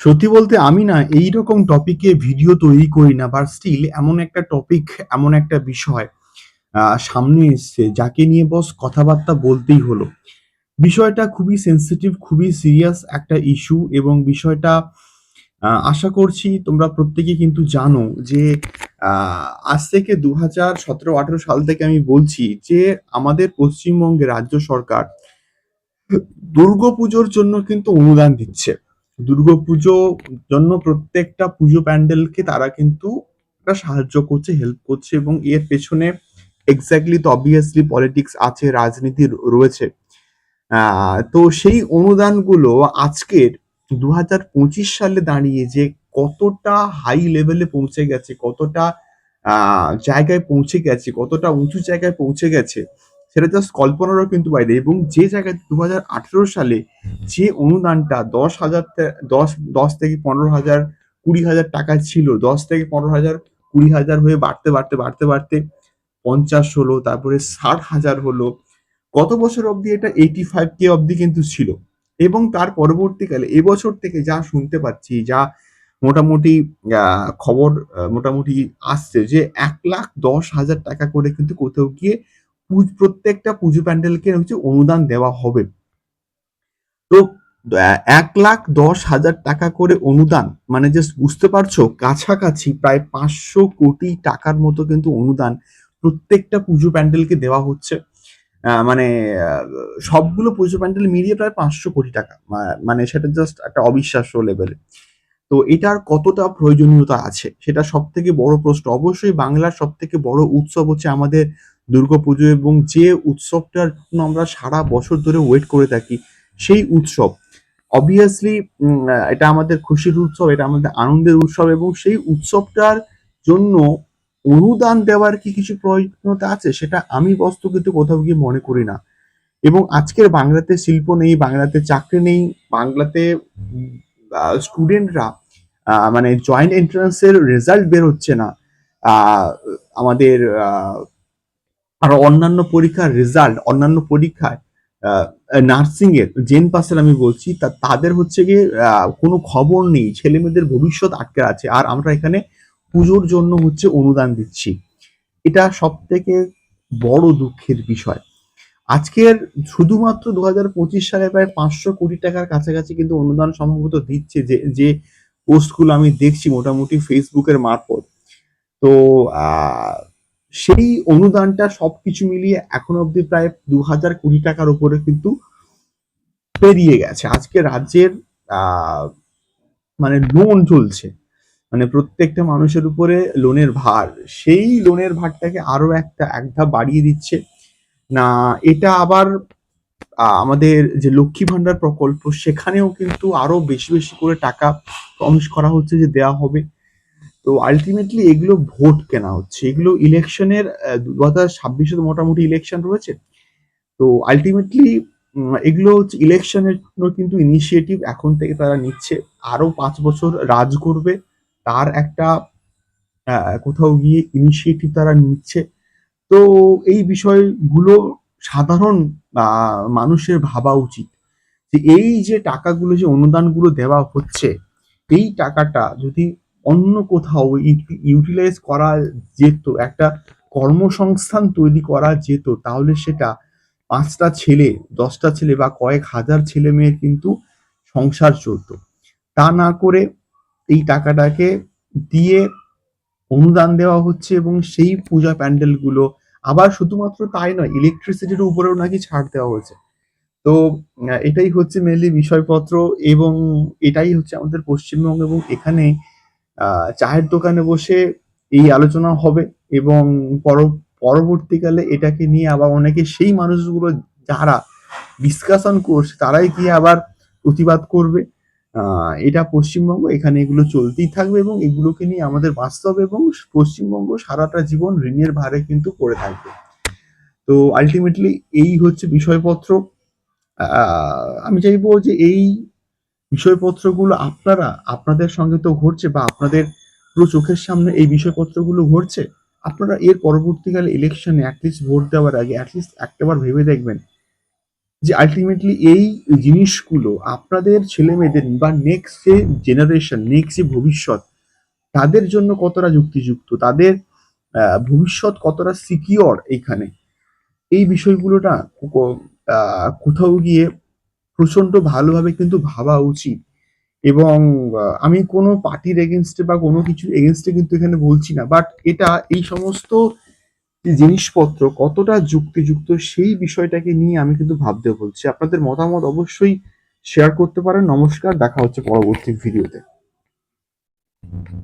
সত্যি বলতে আমি না এই রকম টপিকে ভিডিও তৈরি করি না বাট স্টিল এমন একটা টপিক, এমন একটা বিষয় সামনে এসছে যাকে নিয়ে বস কথাবার্তা বলতেই হলো। বিষয়টা খুবই সেনসিটিভ, খুবই সিরিয়াস একটা ইস্যু এবং বিষয়টা আশা করছি তোমরা প্রত্যেকেই কিন্তু জানো যে আজ থেকে ২০১৭-১৮ সাল থেকে আমি বলছি যে আমাদের পশ্চিমবঙ্গে রাজ্য সরকার দুর্গাপুজোর জন্য কিন্তু অনুদান দিচ্ছে। দুর্গাপুজো জন্য প্রত্যেকটা পুজো প্যান্ডেলকে তারা কিন্তু সাহায্য করছে, হেল্প করছে এবং এর পেছনে এক্সাক্টলি তো অবভিয়াসলি পলিটিক্স আছে, রাজনীতি রয়েছে। তো সেই অনুদানগুলো আজকের ২০২৫ সালে দাঁড়িয়ে যে কতটা হাই লেভেলে পৌঁছে গেছে, কতটা জায়গায় পৌঁছে গেছে, কতটা উঁচু জায়গায় পৌঁছে গেছে, সেটা জাস্ট কল্পনারও কিন্তু বাইরে এবং যে জায়গায় ২০১৮ সালে যে অনুদানটা ১০,০০০ তে ১০ ১০ থেকে পনেরো হাজার কুড়ি হাজার টাকা ছিল। ১০ থেকে পনেরো হাজার কুড়ি হাজার হয়ে বাড়তে, বাড়তে, বাড়তে, বাড়তে ৫০ হলো, তারপরে ৬০,০০০ হলো। গত বছর অবধি এটা এইটি ফাইভ কে অবধি কিন্তু ছিল এবং তার পরবর্তীকালে এবছর থেকে যা শুনতে পাচ্ছি, যা মোটামুটি খবর মোটামুটি আসছে যে ১,১০,০০০ টাকা করে কিন্তু কোথাও গিয়ে প্রত্যেকটা পুজো প্যান্ডেলকে হচ্ছে অনুদান দেওয়া হবে। তো এক লাখ দশ হাজার টাকা করে অনুদান মানে জাস্ট বুঝতে পারছ? কাছাকাছি প্রায় ৫০০ কোটি টাকার মতো কিন্তু অনুদান প্রত্যেকটা পুজো প্যান্ডেলকে দেওয়া হচ্ছে। মানে সবগুলো পুজো প্যান্ডেল মিলিয়ে প্রায় ৫০০ কোটি টাকা। মানে সেটা জাস্ট একটা অবিশ্বাস্য লেভেলে। তো এটার কতটা প্রয়োজনীয়তা আছে? সেটা সব থেকে বড় প্রশ্ন। অবশ্যই বাংলার সবথেকে বড় উৎসব হচ্ছে আমাদের দুর্গাপুজো এবং যে উৎসবটার জন্য আমরা সারা বছর ধরে ওয়েট করে থাকি, সেই উৎসব। অবভিয়াসলি এটা আমাদের খুশির উৎসব, এটা আমাদের আনন্দের উৎসব এবং সেই উৎসবটার জন্য অনুদান দেওয়ার কি কিছু প্রয়োজনীয়তা আছে? সেটা আমি বস্তু কিন্তু কোথাও গিয়ে মনে করি না। এবং আজকের বাংলাতে শিল্প নেই, বাংলাতে চাকরি নেই, বাংলাতে স্টুডেন্টরা মানে জয়েন্ট এন্ট্রান্সের রেজাল্ট বের হচ্ছে না। আমাদের আরও অন্যান্য পরীক্ষার রেজাল্ট, অন্যান্য পরীক্ষায় আ নার্সিং এর জেন পাসের আমি বলছি তা তাদের হচ্ছে গিয়ে কোনো খবর নেই। ছেলেমেয়েদের ভবিষ্যৎ আটকে আছে। আর আমরা এখানে পুজোর জন্য হচ্ছে অনুদান দিচ্ছি। এটা সবথেকে বড় দুঃখের বিষয়। আজকের শুধুমাত্র ২০২৫ সালে প্রায় ৫০০ কোটি টাকার কাছাকাছি কিন্তু অনুদান সম্ভবত দিচ্ছে যে, যে পোস্টগুলো আমি দেখছি মোটামুটি ফেসবুকের মারফত। তো সেই অনুদানটা সবকিছু মিলিয়ে এখনও অব্দি প্রায় ২,০০০ কোটি টাকার উপরে কিন্তু পেরিয়ে গেছে। আজকে রাজ্যের মানে লোন চলছে। মানে প্রত্যেকটা মানুষের উপরে লোনের ভার। সেই লোনের ভারটাকে আরও একটা এক ধাপ বাড়িয়ে দিচ্ছে। না এটা আবার আমাদের যে লক্ষ্মী ভান্ডার প্রকল্প সেখানেও কিন্তু আরও বেশি, বেশি করে টাকা প্রমিস করা হচ্ছে যে দেওয়া হবে। তো আলটিমেটলি এগুলো ভোট কেনা হচ্ছে। এগুলো ইলেকশনের ২০২৬ এ তো মোটামুটি ইলেকশন রয়েছে। তো আলটিমেটলি এগুলো হচ্ছে ইলেকশনের জন্য কিন্তু ইনিশিয়েটিভ এখন থেকে তারা নিচ্ছে। আরও পাঁচ বছর রাজ করবে। তার একটা কোথাও গিয়ে ইনিশিয়েটিভ তারা নিচ্ছে। তো এই বিষয়গুলো সাধারণ মানুষের ভাবা উচিত। যে এই যে টাকাগুলো যে অনুদানগুলো দেওয়া হচ্ছে, এই টাকাটা যদি অন্য কোথাও ইউটি ইউটিলাইজ করা যেত, একটা কর্মসংস্থান তৈরি করা যেত তাহলে সেটা পাঁচটা ছেলে, দশটা ছেলে বা কয়েক হাজার ছেলে মেয়ের কিন্তু সংসার চলত। তা না করে এই টাকাটাকে দিয়ে অনুদান দেওয়া হচ্ছে এবং সেই পূজা প্যান্ডেলগুলো আবার শুধুমাত্র তাই নয় ইলেকট্রিসিটির উপরেও নাকি ছাড় দেওয়া হয়েছে। তো এটাই হচ্ছে মেনলি বিষয়পত্র এবং এটাই হচ্ছে আমাদের পশ্চিমবঙ্গ এবং এখানে চায়ের দোকানে বসে এই আলোচনা হবে এবং পর, পরবর্তীকালে এটাকে নিয়ে আবার অনেকে সেই মানুষগুলো যারা ডিসকাশন করছে, তারাই গিয়ে আবার প্রতিবাদ করবে। এটা পশ্চিমবঙ্গ, এখানে এগুলো চলতেই থাকবে এবং এগুলোকে নিয়ে আমাদের বাঁচতে হবে এবং পশ্চিমবঙ্গ সারাটা জীবন ঋণের ভারে কিন্তু পড়ে থাকবে। তো আলটিমেটলি এই হচ্ছে বিষয়পত্র। আমি চাইব যে এই বিষয়পত্রগুলো আপনারা, আপনাদের সঙ্গে তো ঘটছে বা আপনাদের পুরো চোখের সামনে এই বিষয়পত্রগুলো ঘটছে। আপনারা এর পরবর্তীকালে ইলেকশনে এট লিস্ট ভোট দেওয়ার আগে এট লিস্ট একটাবার ভেবে দেখবেন যে আলটিমেটলি এই জিনিসগুলো আপনাদের ছেলে মেয়েদের বা নেক্সট যে জেনারেশন নেক্সট যে ভবিষ্যৎ, তাদের জন্য কতটা যুক্তিযুক্ত, তাদের ভবিষ্যৎ কতটা সিকিওর এইখানে এই বিষয়গুলোটা কোথাও গিয়ে প্রচণ্ড ভালোভাবে কিন্তু ভাবা উচিত। এবং আমি কোনো পার্টির এগেনস্টে বা কোনো কিছু এগেনস্টে কিন্তু এখানে বলছি না। বাট এটা এই সমস্ত জিনিসপত্র কতটা যুক্তিযুক্ত সেই বিষয়টাকে নিয়ে আমি কিন্তু ভাবতে বলছি। আপনাদের মতামত অবশ্যই শেয়ার করতে পারেন। নমস্কার, দেখা হচ্ছে পরবর্তী ভিডিওতে